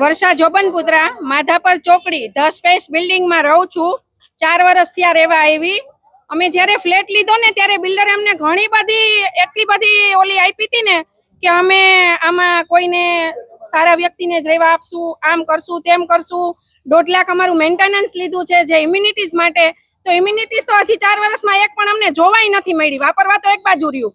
વર્ષા જોબનપુત્રા, માધાપર ચોકડી, the space બિલ્ડિંગમાં રહું છું. ચાર વર્ષ ત્યાં રહેવા આવી. અમે જ્યારે ફ્લેટ લીધો ને ત્યારે બિલ્ડરે અમને ઘણી બધી, એટલી બધી ઓલી આપી હતી ને કે અમે આમાં કોઈને સારા વ્યક્તિને જ રહેવા આપશું, આમ કરશું, તેમ કરશું. દોઢ લાખ અમારું મેન્ટેનન્સ લીધું છે જે ઇમ્યુનિટીઝ માટે. તો ઇમ્યુનિટીઝ તો હજી ચાર વર્ષમાં એક પણ અમને જોવાય નથી મળી. વાપરવા તો એક બાજુ રહ્યું.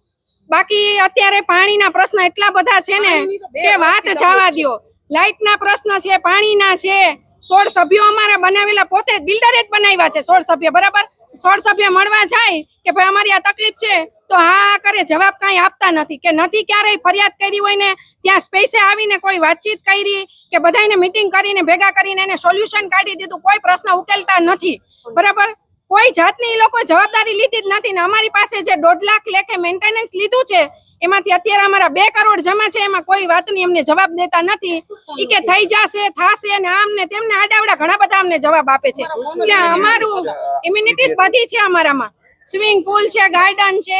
બાકી અત્યારે પાણીના પ્રશ્ન એટલા બધા છે ને કે વાત જવા દ્યો. લાઇટના પ્રશ્ન છે પાણીના છે. સોળ સભ્યો અમારા બનાવેલા પોતે જ બિલ્ડરે જ બનાવ્યા છે સોળ સભ્ય બરાબર? સોળ સભ્ય મળવા જાય કે ભાઈ અમારી આ તકલીફ છે તો હા કરે જવાબ કાંઈ આપતા નથી. કે નથી ક્યારેય ફરિયાદ કરી હોય ને ત્યાં સ્પેસે આવીને કોઈ વાતચીત કરી કે બધાને મિટિંગ કરીને ભેગા કરીને એને સોલ્યુશન કાઢી દીધું કોઈ પ્રશ્ન ઉકેલતા નથી. બરાબર? કોઈ જાતની એ લોકો જવાબદારી લીધી જ નથી ને અમારી પાસે જે દોઢ લાખ લેખે મેન્ટેનન્સ લીધું છે એમાંથી અત્યારે અમારા બે કરોડ જમા છે એમાં કોઈ વાતની અમને જવાબ દેતા નથી. એ કે થઈ જશે થાશે ને આમ ને તેમને આડાવડા ઘણા બધા અમને જવાબ આપે છે. એટલે અમારું ઇમ્યુનિટીઝ બધી છે અમારામાં. સ્વિમિંગ પુલ છે ગાર્ડન છે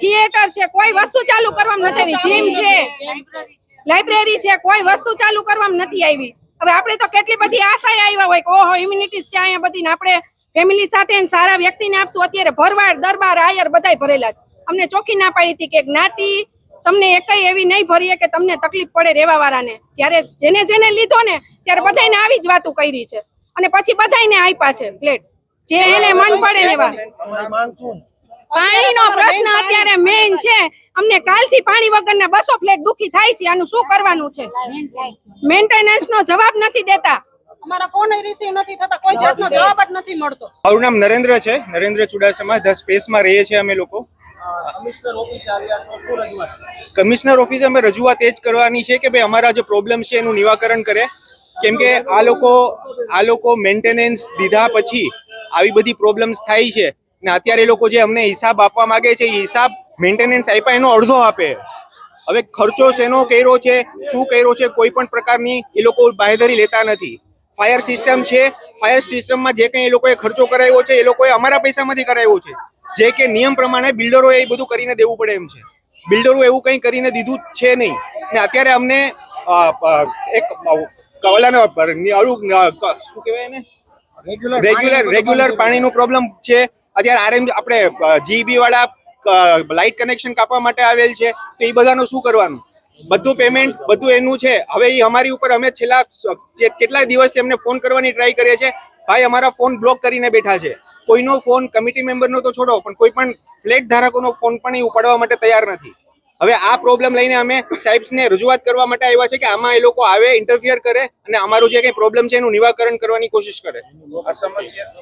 થિયેટર છે કોઈ વસ્તુ ચાલુ કરવામાં નથી આવી. જીમ છે. લાઇબ્રેરી છે કોઈ વસ્તુ ચાલુ કરવામાં નથી આવી. હવે આપણે તો કેટલી બધી આશાએ આવ્યા હોય કે ઓહો ઇમ્યુનિટીઝ છે અહીંયા બધી ને આપણે ફેમિલી સાથે સારા વ્યક્તિને આપશું. અત્યારે ભરવાડ દરબાર આયર બધાય ભરેલા છે. અમને ચોખ્ખી ના પાડી હતી કે જ્ઞાતિ તમને એકઈ એવી નહીં ભરીએ કે તમને તકલીફ પડે રેવા વાળાને જ્યારે જેને જેને લીધો ને ત્યારે બધાને આવી જ વાતો કરી છે. અને પછી બધાને આપ્યા છે ફ્લેટ જે એને મન પડે એવા. પાણીનો પ્રશ્ન અત્યારે મેઇન છે. અમને કાલથી પાણી વગરના બસો ફ્લેટ દુખી થાય છે. આનું શું કરવાનું છે? મેન્ટેનન્સ નો જવાબ નથી દેતા. અમારા ફોન રિસીવ નથી થતા કોઈ જાતનો જવાબ જ નથી મળતો. મારું નામ નરેન્દ્ર છે નરેન્દ્ર ચુડાસમા ધ સ્પેસમાં રહીએ છીએ અમે લોકો. કમિશનર ઓફિસે આવ્યા છો શું રજૂઆત? કમિશનર ઓફિસે અમે રજૂઆત એ જ કરવાની છે કે ભાઈ અમારા જે પ્રોબ્લેમ છે એનું નિવાકરણ કરે. કેમ કે આ લોકો આ લોકો મેન્ટેનન્સ દીધા પછી આવી બધી પ્રોબ્લેમ્સ થાય છે. ને અત્યારે એ લોકો જે અમને હિસાબ આપવા માંગે છે એ હિસાબ મેન્ટેનન્સ આપ્યા એનો અડધો આપે. હવે ખર્ચો શેનો કર્યો છે શું કર્યો છે કોઈ પણ પ્રકારની એ લોકો બાહેધરી લેતા નથી. ફાયર સિસ્ટમ છે. ફાયર સિસ્ટમમાં જે કંઈ એ લોકોએ ખર્ચો કરાવ્યો છે એ લોકોએ અમારા પૈસામાંથી કરાવ્યો છે. જે કે નિયમ પ્રમાણે બિલ્ડરોએ એ બધું કરીને દેવું પડે એમ છે. બિલ્ડરો એવું કંઈ કરીને દીધું છે નહીં. ને અત્યારે અમને એક અ, ઓલાનો ઓલું અ, ક- શું કહેવાય ને રેગ્યુલર રેગ્યુલર રેગ્યુલર પાણીનું પ્રોબ્લેમ છે. અત્યારે આરએમ આપણે જીબી વાળા લાઇટ કનેક્શન કાપવા માટે આવેલ છે. તો એ બધાનું શું કરવાનું? બધું પેમેન્ટ બધું એનું છે. હવે એ અમારી ઉપર અમે છેલ્લા કેટલાય દિવસથી એમને ફોન કરવાની ટ્રાય કરીએ છીએ. ભાઈ, અમારા ફોન બ્લોક કરીને બેઠા છે. કોઈનો ફોન કમિટી મેમ્બરનો તો છોડો, પણ કોઈ પણ ફ્લેટ ધારકોનો ફોન પણ એ ઉપાડવા માટે તૈયાર નથી. હવે આ પ્રોબ્લેમ લઈને અમે સાહેબ્સને રજૂઆત કરવા માટે આવ્યા છે કે આમાં એ લોકો આવે ઇન્ટરફિયર કરે અને અમારું જે કંઈ પ્રોબ્લેમ છે એનું નિવાકરણ કરવાની કોશિશ કરે. આ સમસ્યા